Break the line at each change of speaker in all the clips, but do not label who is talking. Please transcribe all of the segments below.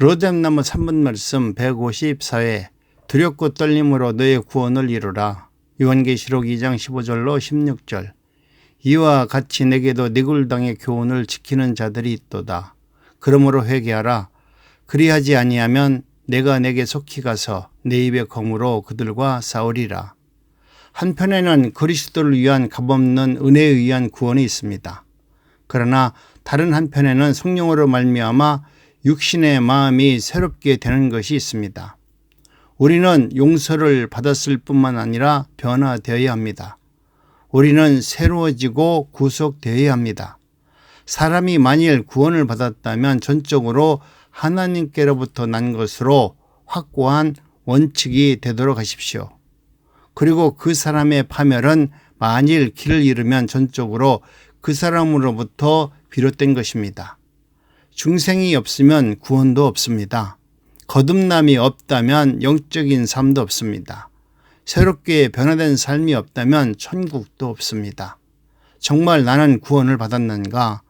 로뎀나무 3분 말씀 154회 두렵고 떨림으로 너의 구원을 이루라. 요한계시록 2장 15절로 16절 이와 같이 내게도 니굴당의 교훈을 지키는 자들이 있도다. 그러므로 회개하라. 그리하지 아니하면 내가 내게 속히 가서 내 입의 검으로 그들과 싸우리라. 한편에는 그리스도를 위한 값없는 은혜에 의한 구원이 있습니다. 그러나 다른 한편에는 성령으로 말미암아 육신의 마음이 새롭게 되는 것이 있습니다. 우리는 용서를 받았을 뿐만 아니라 변화되어야 합니다. 우리는 새로워지고 구속되어야 합니다. 사람이 만일 구원을 받았다면 전적으로 하나님께로부터 난 것으로 확고한 원칙이 되도록 하십시오. 그리고 그 사람의 파멸은 만일 길을 잃으면 전적으로 그 사람으로부터 비롯된 것입니다. 중생이 없으면 구원도 없습니다. 거듭남이 없다면 영적인 삶도 없습니다. 새롭게 변화된 삶이 없다면 천국도 없습니다. 정말 나는 구원을 받았는가?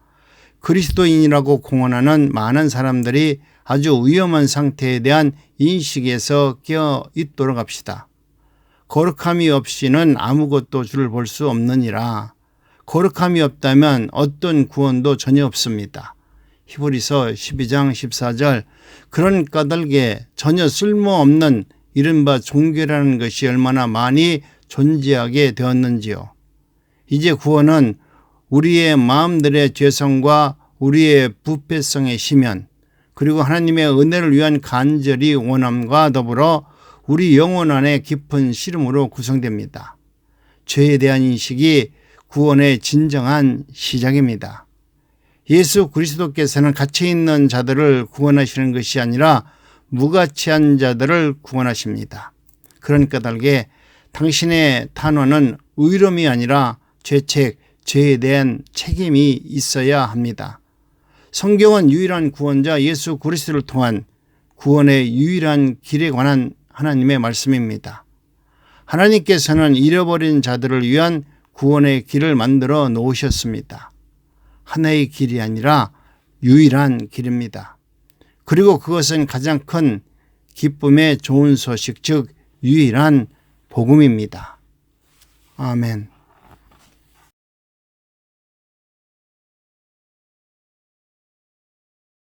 그리스도인이라고 공언하는 많은 사람들이 아주 위험한 상태에 대한 인식에서 깨어 있도록 합시다. 거룩함이 없이는 아무것도 주를 볼 수 없느니라. 거룩함이 없다면 어떤 구원도 전혀 없습니다. 히브리서 12장 14절 그런 까닭에 전혀 쓸모없는 이른바 종교라는 것이 얼마나 많이 존재하게 되었는지요. 이제 구원은 우리의 마음들의 죄성과 우리의 부패성의 심연 그리고 하나님의 은혜를 위한 간절히 원함과 더불어 우리 영혼 안에 깊은 시름으로 구성됩니다. 죄에 대한 인식이 구원의 진정한 시작입니다. 예수 그리스도께서는 갇혀 있는 자들을 구원하시는 것이 아니라 무가치한 자들을 구원하십니다. 그런 까닭에 당신의 탄원은 의로움이 아니라 죄책, 죄에 대한 책임이 있어야 합니다. 성경은 유일한 구원자 예수 그리스도를 통한 구원의 유일한 길에 관한 하나님의 말씀입니다. 하나님께서는 잃어버린 자들을 위한 구원의 길을 만들어 놓으셨습니다. 하나의 길이 아니라 유일한 길입니다. 그리고 그것은 가장 큰 기쁨의 좋은 소식, 즉, 유일한 복음입니다. 아멘.